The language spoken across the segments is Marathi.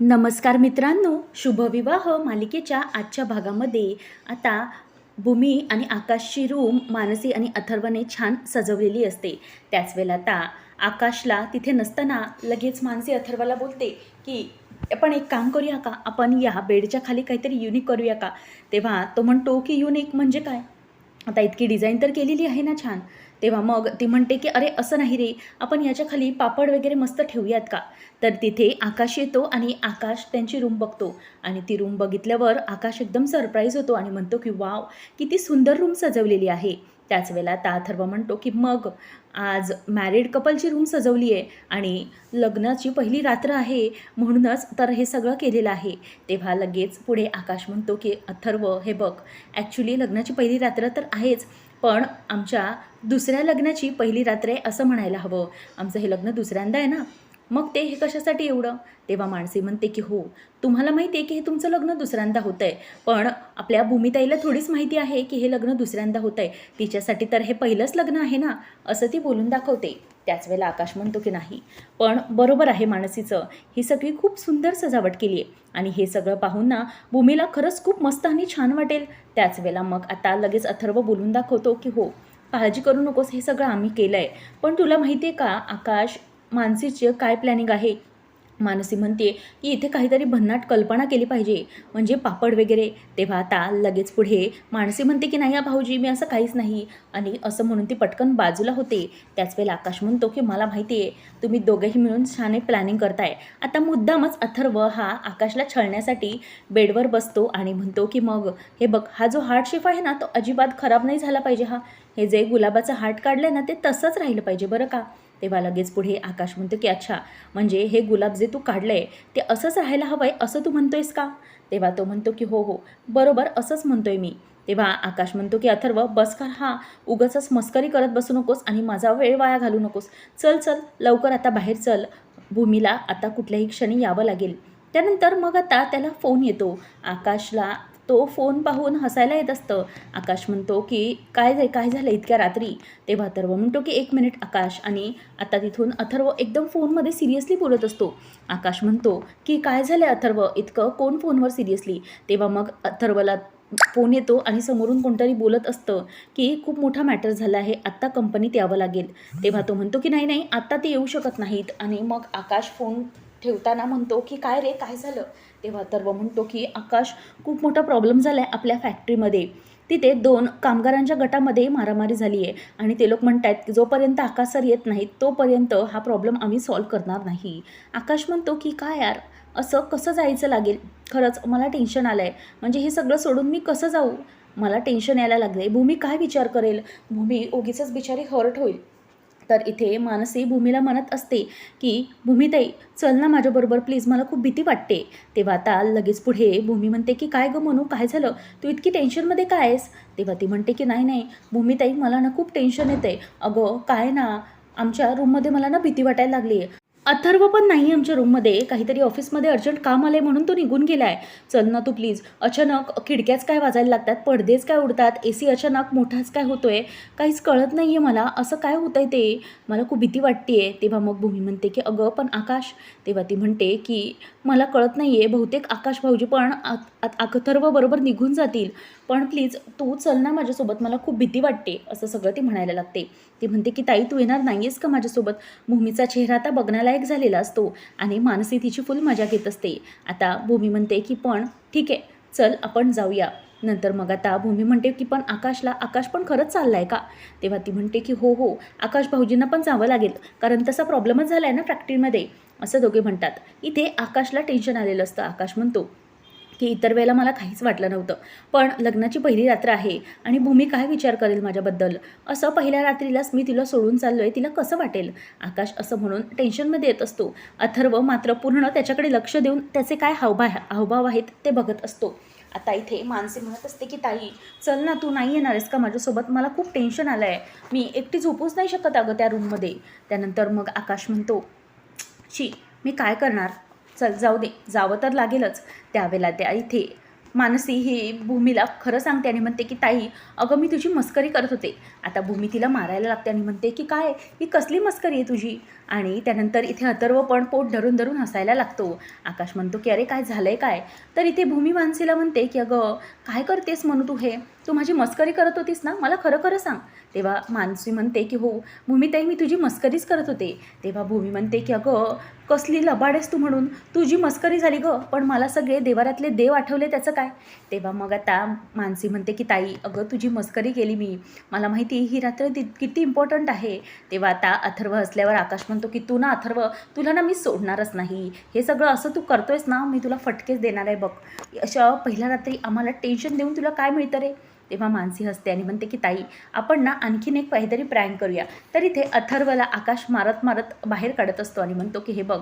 नमस्कार मित्रांनो शुभविवाह मालिकेच्या आजच्या भागामध्ये. आता भूमी आणि आकाशची रूम मानसी आणि अथर्वने छान सजवलेली असते. त्याच वेळेला आता आकाशला तिथे नसताना लगेच मानसी अथर्वाला बोलते की आपण एक काम करूया का? आपण या बेडच्या खाली काहीतरी युनिक करूया का? तेव्हा तो म्हणतो की युनिक म्हणजे काय? आता इतकी डिझाईन तर केलेली आहे ना छान. तेव्हा मग ती म्हणते की अरे असं नाही रे. आपण याच्या खाली पापड वगैरे मस्त ठेवूयात का? तर तिथे आकाश येतो आणि आकाश त्यांची रूम बघतो. आणि ती रूम बघितल्यावर आकाश एकदम सरप्राईज होतो आणि म्हणतो की वाव किती सुंदर रूम सजवलेली आहे. त्याच वेळेला ता अथर्व म्हणतो की मग आज मॅरिड कपलची रूम सजवली आहे आणि लग्नाची पहिली रात्र आहे म्हणूनच तर हे सगळं केलेलं आहे. तेव्हा लगेच पुढे आकाश म्हणतो की अथर्व हे बघ ॲक्च्युली लग्नाची पहिली रात्र तर आहेच पण आमच्या दुसऱ्या लग्नाची पहिली रात्र आहे असं म्हणायला हवं. आमचं हे लग्न दुसऱ्यांदा आहे ना मग ते हे कशासाठी एवढं? तेव्हा माणसे म्हणते की हो तुम्हाला माहिती आहे की हे तुमचं लग्न दुसऱ्यांदा होतं आहे पण आपल्या भूमिताईला थोडीच माहिती आहे की हे लग्न दुसऱ्यांदा होतं आहे तिच्यासाठी तर हे पहिलंच लग्न आहे ना? असं ती बोलून दाखवते. त्याच वेळेला आकाश म्हणतो की नाही पण बरोबर आहे मानसीचं. ही सगळी खूप सुंदर सजावट केली आहे आणि हे सगळं पाहून ना भूमीला खरंच खूप मस्त आणि छान वाटेल. त्याच वेळेला मग आता लगेच अथर्व बोलून दाखवतो की हो काळजी करू नकोस हे सगळं आम्ही केलं आहे पण तुला माहिती आहे का आकाश मानसीचे काय प्लॅनिंग आहे? मानसी म्हणते की इथे काहीतरी भन्नाट कल्पना केली पाहिजे म्हणजे पापड वगैरे. तेव्हा आता लगेच पुढे मानसी म्हणते की नाही या भाऊजी मी असं काहीच नाही. आणि असं म्हणून ती पटकन बाजूला होते. त्याच वेळेला आकाश म्हणतो की मला माहिती आहे तुम्ही दोघंही मिळून छान प्लॅनिंग करताय. आता मुद्दामच अथर्व हा आकाशला छळण्यासाठी बेडवर बसतो आणि म्हणतो की मग हे बघ हा जो हार्ट शेफ आहे ना तो अजिबात खराब नाही झाला पाहिजे हा. हे जे गुलाबाचं हार्ट काढलं ना ते तसंच राहिलं पाहिजे बरं का? तेव्हा लगेच पुढे आकाश म्हणतो की अच्छा म्हणजे हे गुलाब जे तू काढलं आहे ते असंच राहायला हवं आहे असं तू म्हणतोयस का? तेव्हा तो म्हणतो की हो हो बरोबर असंच म्हणतोय मी. तेव्हा आकाश म्हणतो की अथर्व बसकर हा उगाचच मस्करी करत बसू नकोस आणि माझा वेळ वाया घालू नकोस. चल चल लवकर आता बाहेर चल. भूमीला आता कुठल्याही क्षणी यावं लागेल. त्यानंतर मग आता त्याला फोन येतो. आकाशला तो फोन पाहून हसायला येत असतं. आकाश म्हणतो की काय झाय काय झालं इतक्या रात्री? तेव्हा अथर्व म्हणतो की एक मिनिट आकाश. आणि आता तिथून अथर्व एकदम फोनमध्ये सिरियसली बोलत असतो. आकाश म्हणतो की काय झालं अथर्व? इतकं कोण फोनवर सिरियसली? तेव्हा मग अथर्वला फोन येतो आणि समोरून कोणतरी बोलत असतं की खूप मोठा मॅटर झाला आहे आत्ता कंपनीत यावं लागेल. तेव्हा तो म्हणतो की नाही नाही आत्ता ते येऊ शकत नाहीत. आणि मग आकाश फोन ठेवताना म्हणतो की काय रे काय झालं? तेव्हा अथर्व म्हणतो की आकाश खूप मोठा प्रॉब्लेम झाला आहे आपल्या फॅक्टरीमध्ये तिथे दोन कामगारांच्या गटामध्ये मारामारी झाली आहे. आणि ते लोक म्हणत आहेत की जोपर्यंत आकाश सर येत नाहीत तोपर्यंत हा प्रॉब्लेम आम्ही सॉल्व करणार नाही. आकाश म्हणतो की काय यार? असं कसं जायचं लागेल? खरंच मला टेन्शन आलं आहे म्हणजे हे सगळं सोडून मी कसं जाऊ? मला टेन्शन यायला लागले भूमी काय विचार करेल? भूमी ओगीचंच बिचारी हर्ट होईल. तर इथे मानसी भूमीला म्हणत असते की भूमीताई चल ना माझ्याबरोबर प्लीज मला खूप भीती वाटते. तेव्हा आता लगेच पुढे भूमी म्हणते की काय गं म्हणू काय झालं? तू इतकी टेन्शनमध्ये काय आहेस? तेव्हा ती म्हणते की नाही नाही. भूमीताई मला ना खूप टेन्शन येते अगं काय ना आमच्या रूममध्ये मला ना भीती वाटायला लागली आहे अथर्व पण नाही आमच्या रूममध्ये काहीतरी ऑफिसमध्ये अर्जंट काम आलं आहे म्हणून तो निघून गेला आहे चल ना तू प्लीज अचानक खिडक्याच काय वाजायला लागतात? पडदेच काय उडतात? ए सी अचानक मोठाच काय होतो आहे काहीच कळत नाही आहे मला. असं काय होतं आहे ते? मला खूप भीती वाटते आहे तेव्हा मग भूमी म्हणते की अगं पण आकाश. तेव्हा ती म्हणते की मला कळत नाही आहे बहुतेक आकाश भाऊजी पण अथर्व बरोबर निघून जातील. पण प्लीज तू चल ना माझ्यासोबत. मला खूप भीती वाटते असं सगळं ती म्हणायला लागते. ती म्हणते की ताई तू येणार नाही आहेस का माझ्यासोबत? भूमीचा चेहरा आता बघण्यालायक झालेला असतो आणि मानसी तिची फुल मजा घेत असते. आता भूमी म्हणते की पण ठीक आहे चल आपण जाऊया. नंतर मग आता भूमी म्हणते की पण आकाशला आकाश पण खरंच चालला आहे का? तेव्हा ती म्हणते की हो हो आकाश भाऊजींना पण जावं लागेल कारण तसा प्रॉब्लेमच झाला आहे ना फॅक्टरीमध्ये असं दोघे म्हणतात. इथे आकाशला टेन्शन आलेलं असतं. आकाश म्हणतो की इतर वेळेला मला काहीच वाटलं नव्हतं. पण लग्नाची पहिली रात्र आहे आणि भूमी काय विचार करेल माझ्याबद्दल? असं पहिल्या रात्रीलाच मी तिला सोडून चाललो आहे तिला कसं वाटेल? आकाश असं म्हणून टेन्शनमध्ये येत असतो. अथर्व मात्र पूर्ण त्याच्याकडे लक्ष देऊन त्याचे काय हावभा हावभाव आहेत ते बघत असतो. आता इथे मानसी म्हणत असते की ताई चल ना तू नाही येणार आहेस का माझ्यासोबत? मला खूप टेन्शन आलं आहे मी एकटी झोपूच नाही शकत अगं त्या रूममध्ये त्यानंतर मग आकाश म्हणतो शी मी काय करणार? चल जाऊ दे. जावं तर लागेलच. त्यावेळेला त्या इथे मानसी ही भूमीला खरं सांगते आणि म्हणते की ताई अगं मी तुझी मस्करी करत होते. आता भूमी तिला मारायला लागते आणि म्हणते की काय? ही कसली मस्करी आहे तुझी? आणि त्यानंतर इथे अथर्व पण पोट धरून धरून हसायला लागतो. आकाश म्हणतो की अरे काय झालंय काय? तर इथे भूमी मानसीला म्हणते की अगं काय करतेस म्हणू तू हे? तू माझी मस्करी करत होतीस ना? मला खरं खरं सांग. तेव्हा मानसी म्हणते की हो भूमीताई मी तुझी मस्करीच करत होते. तेव्हा भूमी म्हणते की अगं कसली लबाडेस तू म्हणून? तुझी मस्करी झाली गं पण मला सगळे देवारातले देव आठवले त्याचं काय? तेव्हा मग आता मानसी म्हणते की ताई अगं तुझी मस्करी केली मी. मला माहिती ही रात्र ति किती इम्पॉर्टंट आहे. तेव्हा आता अथर्व असल्यावर आकाश म्हणतो की तू ना अथर्व तुला ना मी सोडणारच नाही. हे सगळं असं तू करतोयस ना मी तुला फटकेच देणार आहे बघ. अशा पहिल्या रात्री आम्हाला टेन्शन देऊन तुला काय मिळतं रे? तेव्हा मानसी हसते आणि म्हणते की ताई आपण ना आणखीन एक काहीतरी प्रँक करूया. तर इथे अथर्वला आकाश मारत मारत बाहेर काढत असतो आणि म्हणतो की हे बघ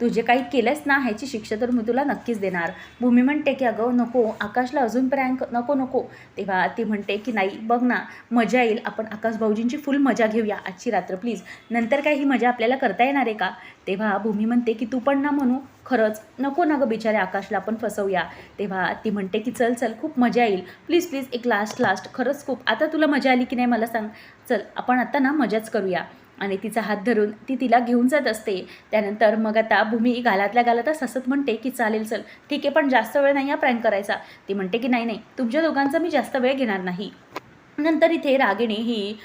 तू जे काही केलंस ना ह्याची शिक्षा तर मी तुला नक्कीच देणार. भूमी म्हणते की अगं नको आकाशला अजून प्रँक नको नको. तेव्हा ती म्हणते की नाही बघ ना मजा येईल. आपण आकाश भाऊजींची फुल मजा घेऊया आजची रात्र प्लीज नंतर काय ही मजा आपल्याला करता येणार आहे का? तेव्हा भूमी म्हणते की तू पण ना म्हणू. खरंच नको ना गं बिचारे आकाशला आपण फसवूया. तेव्हा ती म्हणते की चल चल खूप मजा येईल. प्लीज प्लीज एक लास्ट लास्ट खरंच खूप. आता तुला मजा आली की नाही मला सांग. चल आपण आता ना मजाच करूया. आणि तिचा हात धरून ती तिला घेऊन जात असते. त्यानंतर मग आता भूमी गालातल्या गालातच हसत म्हणते की चालेल चल. ठीक आहे पण जास्त वेळ नाही हा प्रँक करायचा. ती म्हणते की नाही नाही. तुमच्या दोघांचा मी जास्त वेळ घेणार नाही. नंतर इथे रागिणी ही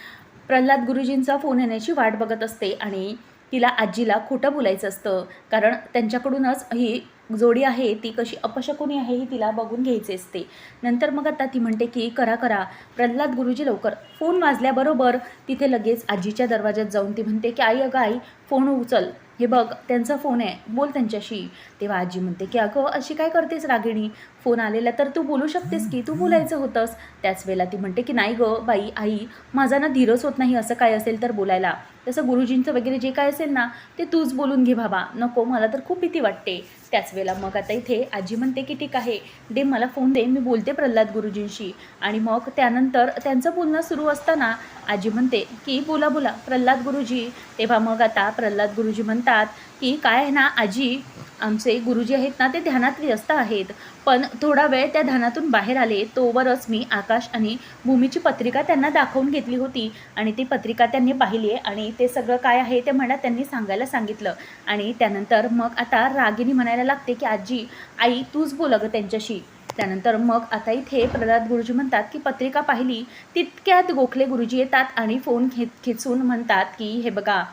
प्रल्हाद गुरुजींचा फोन येण्याची वाट बघत असते आणि तिला आजीला खोटं बोलायचं असतं. कारण त्यांच्याकडूनच ही जोडी आहे ती कशी अपशकुनी आहे ही तिला बघून घ्यायची असते. नंतर मग आता ती म्हणते की करा करा. प्रल्हाद गुरुजी लवकर फोन वाजल्याबरोबर तिथे लगेच आजीच्या दरवाज्यात जाऊन ती म्हणते की आई अगं आई फोन उचल. हे बघ त्यांचा फोन आहे. बोल त्यांच्याशी. तेव्हा आजी म्हणते की अगं अशी काय करतेस रागिणी? फोन आलेला तर तू बोलू शकतेस की तू बोलायचं होतंस. त्याच वेळेला ती म्हणते की नाही गं बाई आई माझा ना धीरच होत नाही असं काय असेल तर बोलायला. तसं गुरुजींचं वगैरे जे काय असेल ना ते तूच बोलून घे बाबा. नको मला तर खूप भीती वाटते. त्याच वेळेला मग आता इथे आजी म्हणते की ठीक आहे दे मला फोन दे मी बोलते प्रल्हाद गुरुजींशी. आणि मग त्यानंतर त्यांचं बोलणं सुरू असताना आजी म्हणते की बोला बोला प्रल्हाद गुरुजी. तेव्हा मग आता प्रल्हाद गुरुजी म्हणतात की काय आहे ना आजी आमचे गुरुजी आहेत ना ते ध्यानात व्यस्त आहेत. पण थोडा वेळ त्या ध्यानातून बाहेर आले तोवरच मी आकाश आणि भूमीची पत्रिका त्यांना दाखवून घेतली होती. आणि ती पत्रिका त्यांनी पाहिली आहे आणि ते सगळं काय आहे ते म्हणा त्यांनी सांगायला सांगितलं. आणि त्यानंतर मग आता रागिनी म्हणायला लागते की आजी आई तूच बोल गं त्यांच्याशी. त्यानंतर मग आता इथे प्रल्हाद गुरुजी म्हणतात की पत्रिका पाहिली तितक्यात गोखले गुरुजी येतात आणि फोन खे खेचून म्हणतात की हे बघा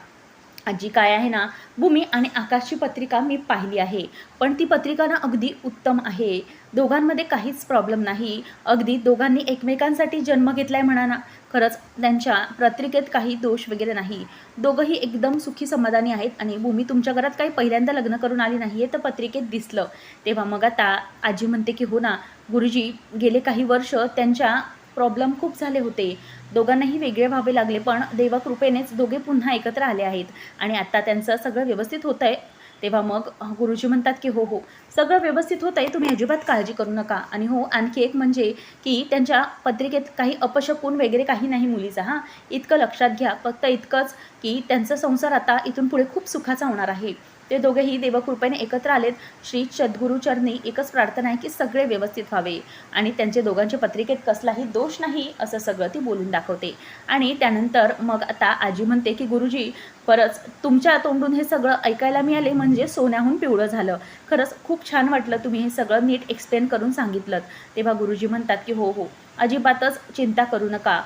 आजी काय आहे ना भूमी आणि आकाशची पत्रिका मी पाहिली आहे. पण ती पत्रिका ना अगदी उत्तम आहे. दोघांमध्ये काहीच प्रॉब्लेम नाही. अगदी दोघांनी एकमेकांसाठी जन्म घेतलाय म्हणा ना खरंच त्यांच्या पत्रिकेत काही दोष वगैरे नाही. दोघंही एकदम सुखी समाधानी आहेत आणि भूमी तुमच्या घरात काही पहिल्यांदा लग्न करून आली नाही आहे तर पत्रिकेत दिसलं. तेव्हा मग आता आजी म्हणते की हो ना गुरुजी गेले काही वर्ष त्यांच्या प्रॉब्लेम खूप झाले होते. दोघांनाही वेगळे व्हावे लागले पण देवकृपेनेच दोघे पुन्हा एकत्र आले आहेत. आणि आत्ता त्यांचं सगळं व्यवस्थित होतं आहे तेव्हा मग गुरुजी म्हणतात की हो हो सगळं व्यवस्थित होत आहे तुम्ही अजिबात काळजी करू नका. आणि हो आणखी एक म्हणजे की त्यांच्या पत्रिकेत काही अपशकून वगैरे काही नाही मुलीचा हां. इतकं लक्षात घ्या. फक्त इतकंच की त्यांचा संसार आता इथून पुढे खूप सुखाचा होणार आहे. ते दोघेही देवकृपेने एकत्र आलेत. श्री चद्गुरुचरणी एकच प्रार्थना आहे की सगळे व्यवस्थित व्हावे. आणि त्यांचे दोघांच्या पत्रिकेत कसलाही दोष नाही असं सगळं ती बोलून दाखवते. आणि त्यानंतर मग आता आजी म्हणते की गुरुजी परत तुमच्या तोंडून हे सगळं ऐकायला मिळाले म्हणजे सोन्याहून पिवळं झालं. खरंच खूप छान वाटलं तुम्ही हे सगळं नीट एक्सप्लेन करून सांगितलं तेव्हा गुरुजी म्हणतात की हो हो. अजिबातच चिंता करू नका.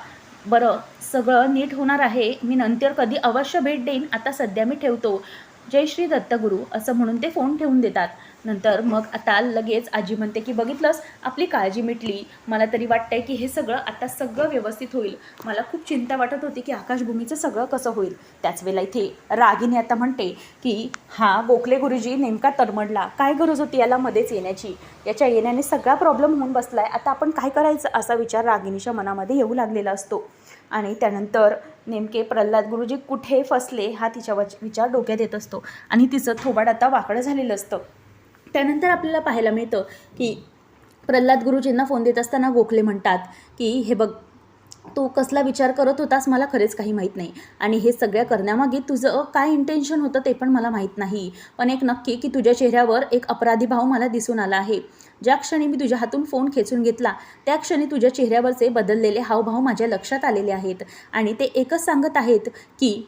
बरं सगळं नीट होणार आहे. मी नंतर कधी अवश्य भेट देईन. आता सध्या मी ठेवतो. जय श्री दत्तगुरू असं म्हणून ते फोन ठेवून देतात. नंतर मग आता लगेच आजी म्हणते की बघितलंस आपली काळजी मिटली. मला तरी वाटतंय की हे सगळं आता सगळं व्यवस्थित होईल. मला खूप चिंता वाटत होती की आकाशभूमीचं सगळं कसं होईल. त्याच वेळेला इथे रागिनी आता म्हणते की हा गोखले गुरुजी नेमका तरमडला काय गरज होती याला मध्येच येण्याची? याच्या येण्याने सगळा प्रॉब्लेम होऊन बसला आहे आता आपण काय करायचं? असा विचार रागिनीच्या मनामध्ये येऊ लागलेला असतो. आणि त्यानंतर नेमके प्रल्हाद गुरुजी कुठे फसले हा तिच्या वच विचार डोक्यात येत असतो. आणि तिचं थोबाड आता वाकडं झालेलं असतं. त्यानंतर आपल्याला पाहायला मिळतं की प्रल्हाद गुरुजींना फोन देत असताना गोखले म्हणतात की हे बघ तू कसला विचार करत होतास मला खरेच काही माहीत नाही. आणि हे सगळ्या करण्यामागे तुझं काय इंटेन्शन होतं ते पण मला माहीत नाही. पण एक नक्की की तुझ्या चेहऱ्यावर एक अपराधी भाव मला दिसून आला आहे. ज्या क्षणी मी तुझ्या हातून फोन खेचून घेतला त्या क्षणी तुझ्या चेहऱ्यावरचे बदललेले हावभाव माझ्या लक्षात आलेले आहेत. आणि ते एकच सांगत आहेत की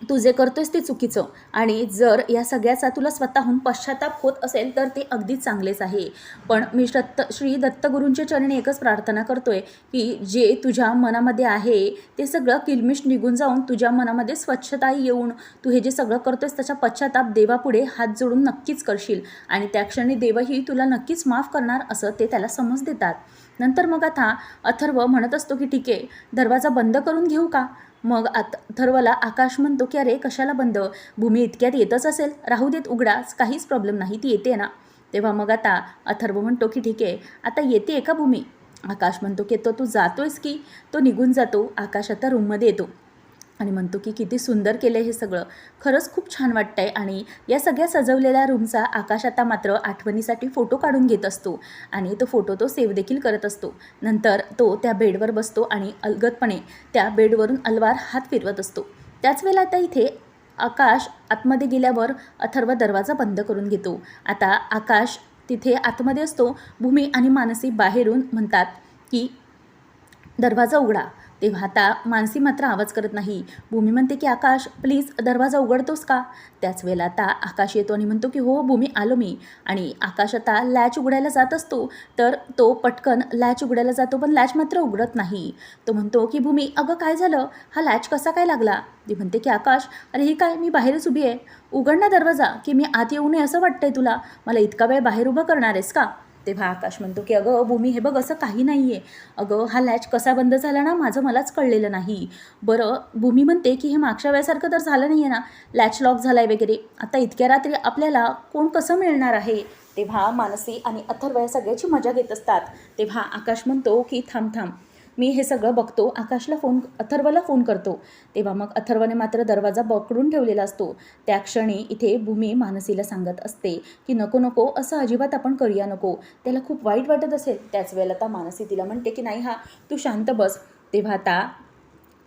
तू जे करतोयस ते चुकीचं. आणि जर या सगळ्याचा तुला स्वतःहून पश्चाताप होत असेल तर ते अगदीच चांगलेच आहे. पण मी दत्त श्री दत्तगुरूंच्या चरणी एकच प्रार्थना करतोय की जे तुझ्या मनामध्ये आहे ते सगळं किलमिश निघून जाऊन तुझ्या मनामध्ये स्वच्छता येऊन तू हे जे सगळं करतोयस त्याचा पश्चाताप देवापुढे हात जोडून नक्कीच करशील. आणि त्या क्षणी देवही तुला नक्कीच माफ करणार असं ते त्याला समज देतात. नंतर मग आता अथर्व म्हणत असतो की ठीक आहे दरवाजा बंद करून घेऊ का? मग आत अथर्वला आकाश म्हणतो की अरे कशाला बंद? भूमी इतक्यात येतच असेल. राहू देत उघडाच काहीच प्रॉब्लेम नाही. ती येते ना. तेव्हा मग आता अथर्व म्हणतो की ठीक आहे. आता येते का भूमी? आकाश म्हणतो की तो तू जातोयस की. तो निघून जातो. आकाश आता रूममध्ये येतो. आणि म्हणतो की किती सुंदर केलं हे सगळं. खरंच खूप छान वाटतं आहे आणि या सगळ्या सजवलेल्या रूमचा आकाश आता मात्र आठवणीसाठी फोटो काढून घेत असतो आणि तो फोटो तो सेव्ह देखील करत असतो. नंतर तो त्या बेडवर बसतो आणि अलगदपणे त्या बेडवरून अलवार हात फिरवत असतो. त्याच वेळेला आता इथे आकाश आतमध्ये गेल्यावर अथर्व दरवाजा बंद करून घेतो. आता आकाश तिथे आतमध्ये असतो. भूमी आणि मानसी बाहेरून म्हणतात की दरवाजा उघडा. तेव्हा आता मानसी मात्र आवाज करत नाही. भूमी म्हणते की आकाश प्लीज दरवाजा उघडतोस का? त्याच वेळेला आता आकाश येतो आणि म्हणतो की हो भूमी आलो मी. आणि आकाश आता लॅच उघडायला जात असतो. तर तो पटकन लॅच उघडायला जातो पण लॅच मात्र उघडत नाही. तो म्हणतो की भूमी अगं काय झालं? हा लॅच कसा काय लागला? ती म्हणते की आकाश अरे हे काय? मी बाहेरच उभी आहे. उघड ना दरवाजा की मी आत येऊ नये असं वाटतंय तुला. मला इतका वेळ बाहेर उभं करणार आहेस का? तेव्हा आकाश म्हणतो की अगं भूमी हे बघ असं काही नाही आहे अगं हा लॅच कसा बंद झाला ना माझं मलाच कळलेलं नाही. बरं भूमी म्हणते की हे मागच्या वेळेसारखं तर झालं नाही आहे ना लॅच लॉक झाला आहे वगैरे. आता इतक्या रात्री आपल्याला कोण कसं मिळणार आहे? तेव्हा मानसी आणि अथर्व या सगळ्याची मजा घेत असतात. तेव्हा आकाश म्हणतो की थांब थांब. मी हे सगळं बघतो आकाशला फोन अथर्वला फोन करतो. तेव्हा मग अथर्वने मात्र दरवाजा पकडून ठेवलेला असतो. त्या क्षणी इथे भूमी मानसीला सांगत असते की नको नको असं अजिबात आपण करूया नको. त्याला खूप वाईट वाटत असेल. त्याच वेळेला आता मानसी तिला म्हणते की नाही हा तू शांत बस. तेव्हा आता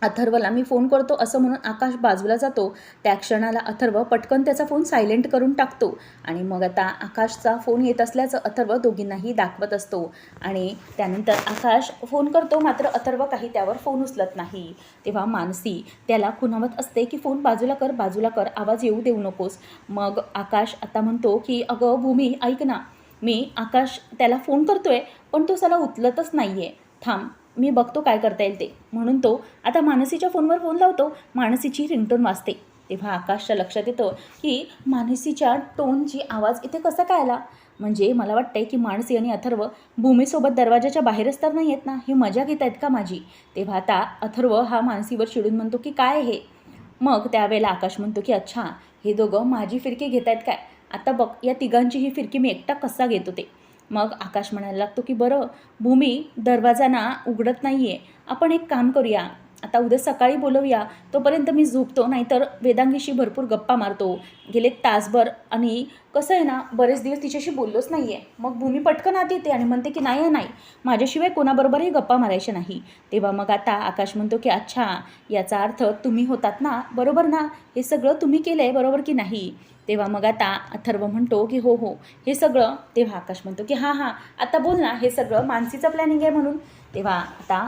अथर्वला मी फोन करतो असं म्हणून आकाश बाजूला जातो. त्या क्षणाला अथर्व पटकन त्याचा फोन सायलेंट करून टाकतो. आणि मग आता आकाशचा फोन येत असल्याचं अथर्व दोघींनाही दाखवत असतो. आणि त्यानंतर आकाश फोन करतो मात्र अथर्व काही त्यावर फोन उचलत नाही. तेव्हा मानसी त्याला खुणावत असते की फोन बाजूला कर बाजूला कर आवाज येऊ देऊ नकोस. मग आकाश आता म्हणतो की अगं भूमी ऐक ना. मी आकाश त्याला फोन करतोय पण तो त्याला उचलतच नाही आहे थांब. मी बघतो काय करता येईल ते. म्हणून तो आता मानसीच्या फोनवर फोन लावतो मानसीची रिंगटोन वाजते. तेव्हा आकाशच्या लक्षात येतं की मानसीच्या टोनची आवाज इथे कसा काय आला? म्हणजे मला वाटतंय की मानसी आणि अथर्व भूमीसोबत दरवाजाच्या बाहेरच तर नाही आहेत ना? ही मजा घेत आहेत का माझी? तेव्हा आता अथर्व हा मानसीवर चिडून म्हणतो की काय हे? मग त्यावेळेला आकाश म्हणतो की अच्छा हे दोघं माझी फिरकी घेत आहेत काय? आता बघ या तिघांची ही फिरकी मी एकटा कसा घेतो ते? मग आकाश म्हणायला लागतो की बरं भूमी दरवाजा ना उघडत नाही आहे आपण एक काम करूया. आता उद्या सकाळी बोलवूया. तोपर्यंत मी झोपतो नाहीतर वेदांगीशी भरपूर गप्पा मारतो. गेले तासभर आणि कसं आहे ना बरेच दिवस तिच्याशी बोललोच नाही आहे मग भूमी पटकन आत येते आणि म्हणते की नाही नाही माझ्याशिवाय कोणाबरोबरही गप्पा मारायच्या नाही. तेव्हा मग आता आकाश म्हणतो की अच्छा याचा अर्थ तुम्ही होतात ना बरोबर ना? हे सगळं तुम्ही केलं आहे बरोबर की नाही? तेव्हा मग आता अथर्व म्हणतो की हो हो हे सगळं तेव्हा आकाश म्हणतो की हां हां आता बोल ना हे सगळं मानसीचं प्लॅनिंग आहे म्हणून. तेव्हा आता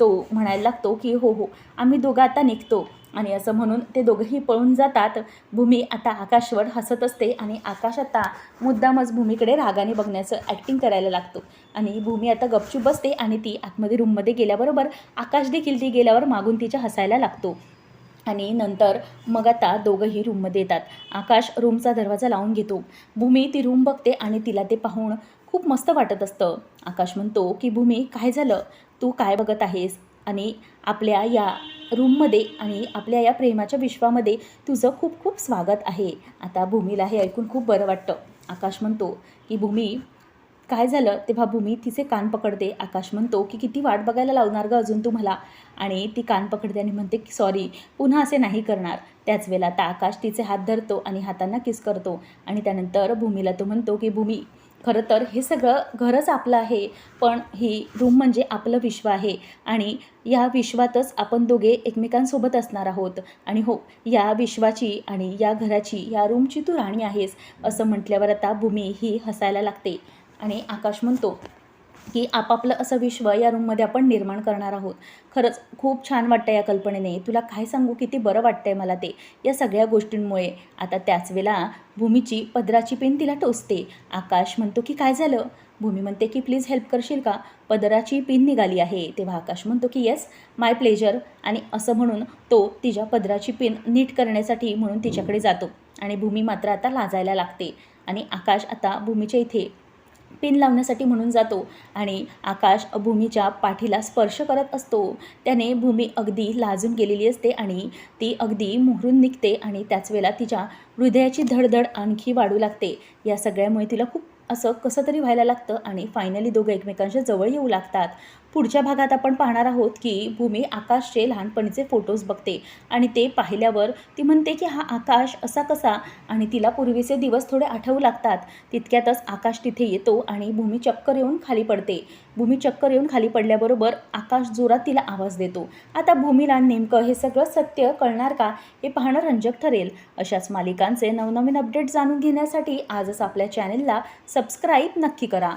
तो म्हणायला लागतो की हो हो आम्ही दोघं आता निघतो. आणि असं म्हणून ते दोघंही पळून जातात. भूमी आता आकाशवर हसत असते आणि आकाश आता मुद्दामच भूमीकडे रागाने बघण्याचं ॲक्टिंग करायला लागतो. आणि भूमी आता गपचूप बसते आणि ती आतमध्ये रूममध्ये गेल्याबरोबर आकाश देखील ती गेल्यावर मागून तिच्या हसायला लागतो. आणि नंतर मग आता दोघंही रूममध्ये येतात. आकाश रूमचा दरवाजा लावून घेतो. भूमी ती रूम बघते आणि तिला ते पाहून खूप मस्त वाटत असतं. आकाश म्हणतो की भूमी काय झालं? तू काय बघत आहेस? आणि आपल्या या रूममध्ये आणि आपल्या या प्रेमाच्या विश्वामध्ये तुझं खूप खूप स्वागत आहे. आता भूमीला हे ऐकून खूप बरं वाटतं. आकाश म्हणतो की भूमी काय झालं? तेव्हा भूमी तिचे कान पकडते. आकाश म्हणतो की किती वाट बघायला लावणार गं अजून तू मला आणि ती कान पकडते आणि म्हणते की सॉरी पुन्हा असे नाही करणार. त्याच वेळेला आता आकाश तिचे हात धरतो आणि हातांना किस करतो. आणि त्यानंतर भूमीला तो म्हणतो की भूमी खरं तर हे सगळं घरच आपलं आहे पण ही रूम म्हणजे आपलं विश्व आहे आणि या विश्वातच आपण दोघे एकमेकांसोबत असणार आहोत. आणि हो या विश्वाची आणि या घराची या रूमची तू राणी आहेस असं म्हटल्यावर आता भूमी ही हसायला लागते आणि आकाश म्हणतो की आपापलं असं विश्व या रूममध्ये आपण निर्माण करणार आहोत. खरंच खूप छान वाटतं या कल्पनेने. तुला काय सांगू? किती बरं वाटतंय मला ते. या सगळ्या गोष्टींमुळे आता त्याच वेळेला भूमीची पदराची पेन तिला टोचते. आकाश म्हणतो की काय झालं? भूमी म्हणते की प्लीज हेल्प करशील का? पदराची पिन निघाली आहे. तेव्हा आकाश म्हणतो की येस माय प्लेजर. आणि असं म्हणून तो तिच्या पदराची पिन नीट करण्यासाठी म्हणून तिच्याकडे जातो. आणि भूमी मात्र आता लाजायला लागते. आणि आकाश आता भूमीच्या इथे पिन लावण्यासाठी म्हणून जातो आणि आकाश भूमीच्या पाठीला स्पर्श करत असतो. त्याने भूमी अगदी लाजून गेलेली असते आणि ती अगदी मोहरून निघते आणि त्याच वेळेला तिच्या हृदयाची धडधड आणखी वाढू लागते. या सगळ्यामुळे तिला खूप असं कसं तरी व्हायला लागतं आणि फायनली दोघं एकमेकांच्या जवळ येऊ लागतात. पुढच्या भागात आपण पाहणार आहोत की भूमी आकाशचे लहानपणीचे फोटोज बघते आणि ते पाहिल्यावर ती म्हणते की हा आकाश असा कसा? आणि तिला पूर्वीचे दिवस थोडे आठवू लागतात. तितक्यातच आकाश तिथे येतो आणि भूमी चक्कर येऊन खाली पडते. भूमी चक्कर येऊन खाली पडल्याबरोबर आकाश जोरात तिला आवाज देतो. आता भूमीला नेमकं हे सगळं सत्य कळणार का हे पाहणं रंजक ठरेल. अशाच मालिकांचे नवनवीन अपडेट जाणून घेण्यासाठी आजच आपल्या चॅनेलला सबस्क्राईब नक्की करा.